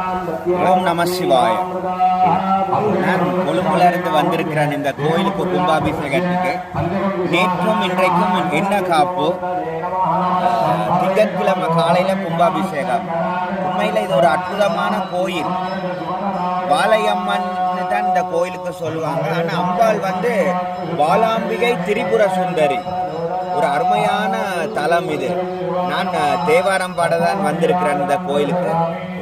ஓம் நம சிவாய். நான் கொழும்புல இருந்து வந்திருக்கிறேன். இந்த கோயிலுக்கு கும்பாபிஷேகத்துக்கு. நேற்றும் இன்றைக்கும் என்ன காப்பு? திங்கட்கிழமை காலையில கும்பாபிஷேகம். உண்மையில இது ஒரு அற்புதமான கோயில். வாலையம்மன் தான் இந்த கோயிலுக்கு சொல்லுவாங்க. ஆனா அம்பாள் வந்து வாலாம்பிகை திரிபுர சுந்தரி. ஒரு அருமையான தலம் இது. நான் தேவாரம் பாட தான் வந்திருக்கிறேன் இந்த கோயிலுக்கு.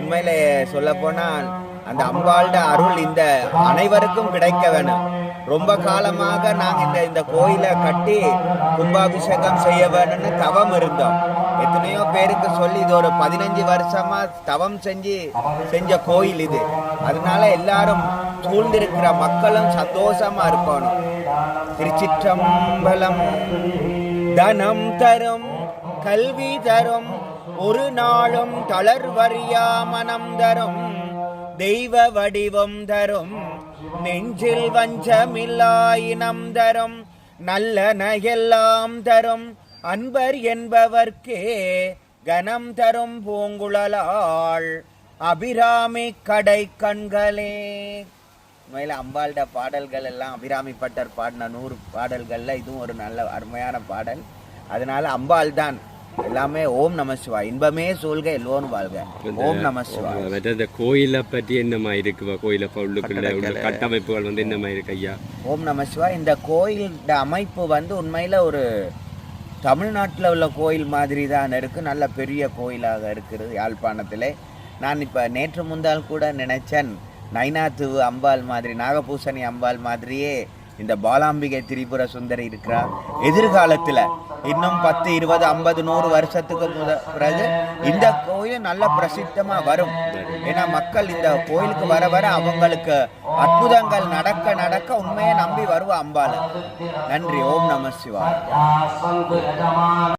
உண்மையிலே சொல்ல போனால் அந்த அம்பாள்ட அருள் இந்த அனைவருக்கும் கிடைக்க வேணும் ரொம்ப காலமாக நாங்கள் இந்த இந்த கோயிலை கட்டி கும்பாபிஷேகம் செய்ய வேணும்னு தவம் இருந்தோம். எத்தனையோ பேருக்கு சொல்லி இது ஒரு பதினஞ்சு வருஷமா தவம் செஞ்சு செஞ்ச கோயில் இது. அதனால எல்லாரும் சூழ்ந்திருக்கிற மக்களும் சந்தோஷமா இருக்கணும். திருச்சிற்றம்பலம் தனம் தரும் கல்வி தரும் ஒரு நாளும் தளர்வறியா மனம் தரும் தெய்வ வடிவம் தரும் நெஞ்சில் வஞ்சமில்லாயினம் தரும் நல்லன எல்லாம் தரும். அன்பர் என்பவர்க்கே கனம் தரும் பூங்குழலாள் அபிராமி கடை கண்களே உண்மையில் அம்பாள்ட பாடல்கள் எல்லாம் அபிராமி பட்டர் பாடின நூறு பாடல்களில் இதுவும் ஒரு நல்ல அருமையான பாடல். அதனால் அம்பாள் தான் எல்லாமே ஓம் நம சிவா இன்பமே சூழ்க எல்லோரும் வாழ்க. ஓம் நம சிவா இந்த கோயிலை பற்றி என்னமா இருக்கு? கோயிலை உள்ளுக்குள்ள உள்ள கட்டமைப்புகள் வந்து என்னமா இருக்கு ஐயா? ஓம் நம சிவா இந்த கோயிலோட அமைப்பு வந்து உண்மையில ஒரு தமிழ்நாட்டில் உள்ள கோயில் மாதிரி தான் இருக்கு. நல்ல பெரிய கோயிலாக இருக்கிறது யாழ்ப்பாணத்திலே. நான் இப்போ நேற்று முந்தால் கூட நினைச்சேன். நைனாத்துவு அம்பாள் மாதிரி நாகபூசணி அம்பாள் மாதிரியே இந்த பாலாம்பிகை திரிபுர சுந்தரி இருக்கிறார். எதிர்காலத்தில் இன்னும் பத்து இருபது ஐம்பது நூறு வருஷத்துக்கு முத பிறகு இந்த கோயில் நல்ல பிரசித்தமா வரும். ஏன்னா மக்கள் இந்த கோயிலுக்கு வர வர அவங்களுக்கு அற்புதங்கள் நடக்க நடக்க உண்மையை நம்பி வருவா அம்பாள். நன்றி. ஓம் நம சிவா